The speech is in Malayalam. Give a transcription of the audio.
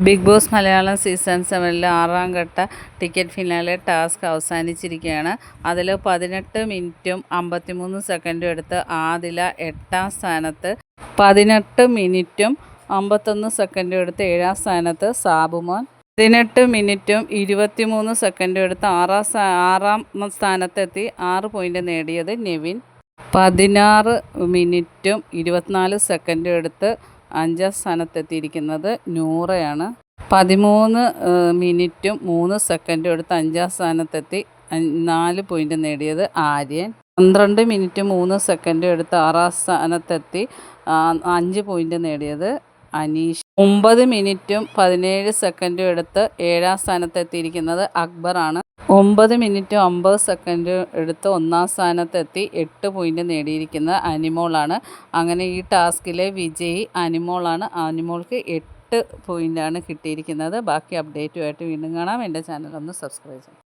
ബിഗ് ബോസ് മലയാളം സീസൺ സെവനിലെ ആറാം ഘട്ട ടിക്കറ്റ് ഫിനാലെ ടാസ്ക് അവസാനിച്ചിരിക്കുകയാണ്. അതിൽ പതിനെട്ട് മിനിറ്റും അമ്പത്തിമൂന്ന് സെക്കൻഡും എടുത്ത് ആദില എട്ടാം സ്ഥാനത്ത് പതിനെട്ട് മിനിറ്റും അമ്പത്തൊന്ന് സെക്കൻഡും എടുത്ത് ഏഴാം സ്ഥാനത്ത് സാബുമോൻ പതിനെട്ട് മിനിറ്റും ഇരുപത്തിമൂന്ന് സെക്കൻഡും എടുത്ത് ആറാം ആറാം സ്ഥാനത്തെത്തി ആറ് പോയിന്റ് നേടിയത് നെവിൻ പതിനാറ് മിനിറ്റും ഇരുപത്തിനാല് സെക്കൻഡും എടുത്ത് അഞ്ചാം സ്ഥാനത്തെത്തിയിരിക്കുന്നത് നൂറയാണ്. പതിമൂന്ന് മിനിറ്റും മൂന്ന് സെക്കൻഡും എടുത്ത് അഞ്ചാം സ്ഥാനത്തെത്തി നാല് പോയിന്റ് നേടിയത് ആര്യൻ. പന്ത്രണ്ട് മിനിറ്റ് മൂന്ന് സെക്കൻഡും എടുത്ത് ആറാം സ്ഥാനത്തെത്തി അഞ്ച് പോയിന്റ് നേടിയത് അനീഷ്. ഒമ്പത് മിനിറ്റും പതിനേഴ് സെക്കൻഡും എടുത്ത് ഏഴാം സ്ഥാനത്തെത്തിയിരിക്കുന്നത് അക്ബറാണ്. ഒമ്പത് മിനിറ്റ് ഒമ്പത് സെക്കൻഡ് എടുത്ത് ഒന്നാം സ്ഥാനത്തെത്തി എട്ട് പോയിന്റ് നേടിയിരിക്കുന്ന അനിമോളാണ്. അങ്ങനെ ഈ ടാസ്കിലെ വിജയി അനിമോളാണ്. അനിമോൾക്ക് എട്ട് പോയിന്റാണ് കിട്ടിയിരിക്കുന്നത്. ബാക്കി അപ്ഡേറ്റുമായിട്ട് വീണ്ടും കാണാം. എന്റെ ചാനൽ ഒന്ന് സബ്സ്ക്രൈബ് ചെയ്യാം.